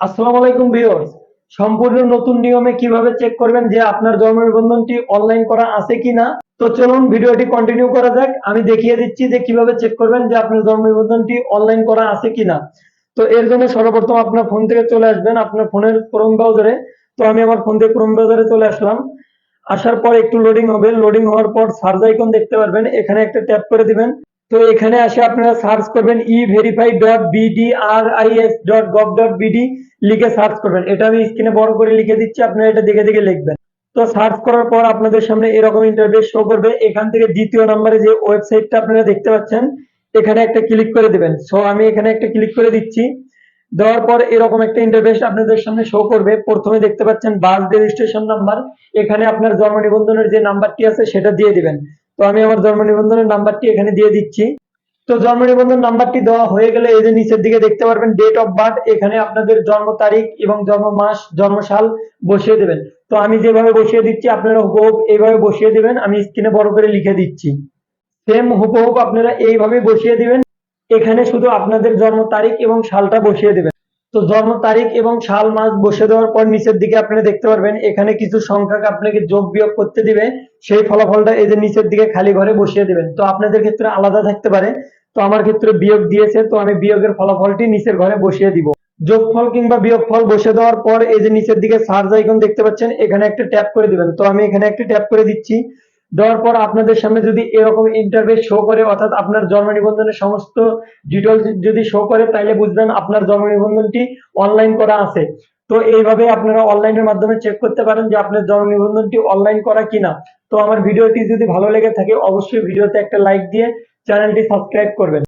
আসসালামু আলাইকুম ভিউয়ার্স। সম্পূর্ণ নতুন নিয়মে কীভাবে চেক করবেন যে আপনার জন্ম নিবন্ধনটি অনলাইন করা আছে কিনা? তো চলুন ভিডিওটি কন্টিনিউ করা যাক। আমি দেখিয়ে দিচ্ছি যে কীভাবে চেক করবেন যে আপনার জন্ম নিবন্ধনটি অনলাইন করা আছে কিনা। তো এর জন্য সর্বপ্রথম আপনার ফোন থেকে চলে আসবেন আপনার ফোনের ক্রোম ব্রাউজারে তো আমি আমার ফোন থেকে ক্রোম ব্রাউজারে চলে আসলাম। আসার পর একটু লোডিং হবে। লোডিং হওয়ার পর সার্চ আইকন দেখতে পারবেন। এখানে একটা ট্যাপ করে দিবেন। তো এখানে আসে আপনারা সার্চ করবেন e verify dot BDRIS dot gov dot BD লিখে সার্চ করবেন। এটা আমি স্ক্রিনে বড় করে লিখে দিচ্ছি, আপনারা এটা দেখে দেখে লিখবেন। তো সার্চ করার পর আপনাদের সামনে এরকম ইন্টারফেস শো করবে। এখান থেকে দ্বিতীয় নম্বরে যে ওয়েবসাইটটা আপনারা দেখতে পাচ্ছেন, এখানে একটা ক্লিক করে দিবেন। সো আমি এখানে একটা ক্লিক করে দিচ্ছি। দেওয়ার পর এরকম একটা ইন্টারফেস আপনাদের সামনে শো করবে। প্রথমে দেখতে পাচ্ছেন বাস রেজিস্ট্রেশন নাম্বার এখানে আপনার জন্ম নিবন্ধনের যে নাম্বারটি আছে, সেটা দিয়ে দিবেন। তো আমি আমার জন্ম নিবন্ধনের নাম্বারটি এখানে দিয়ে দিচ্ছি। তো জন্ম নিবন্ধন নাম্বারটি দেওয়া হয়ে গেলে এই যে নিচের দিকে দেখতে পারবেন ডেট অফ বার্থ এখানে আপনাদের জন্ম তারিখ এবং জন্ম মাস, জন্ম সাল বসিয়ে দেবেন। তো আমি যেভাবে বসিয়ে দিচ্ছি, আপনারা হুবহুব এইভাবে বসিয়ে দিবেন, আমি স্ক্রিনে বড় করে লিখে দিচ্ছি। সেম হুবহুব আপনারা এইভাবে বসিয়ে দিবেন, এখানে শুধু আপনাদের জন্ম তারিখ এবং সালটা বসিয়ে দেবেন। তো জন্ম তারিখ এবং সাল মাস বসে দেওয়ার পর নিচের দিকে আপনারা দেখতে পারবেন, এখানে কিছু সংখ্যাকে আপনাকে যোগ বিয়োগ করতে দিবে, সেই ফলাফলটা এই যে নিচের দিকে খালি ঘরে বসিয়ে দিবেন। তো আপনাদের ক্ষেত্রে আলাদা থাকতে পারে, তো আমার ক্ষেত্রে বিয়োগ দিয়েছে, তো আমি বিয়োগের ফলাফলটি নিচের ঘরে বসিয়ে দিব। যোগফল কিংবা বিয়োগফল বসে দেওয়ার পর এই যে নিচের দিকে সার্চ আইকন দেখতে পাচ্ছেন, এখানে একটা ট্যাপ করে দিবেন। তো আমি এখানে একটা ট্যাপ করে দিচ্ছি দেওয়ার পর আপনাদের সামনে যদি এরকম ইন্টারভিউ শো করে, অর্থাৎ আপনার জন্ম নিবন্ধনের সমস্ত ডিটেলস যদি শো করে তাহলে বুঝবেন আপনার জন্ম নিবন্ধনটি অনলাইন করা আছে। তো এইভাবে আপনারা অনলাইনের মাধ্যমে চেক করতে পারেন যে আপনার জন্ম নিবন্ধনটি অনলাইন করা কিনা। তো আমার ভিডিওটি যদি ভালো লেগে থাকে, অবশ্যই ভিডিওতে একটা লাইক দিয়ে চ্যানেলটি সাবস্ক্রাইব করবেন।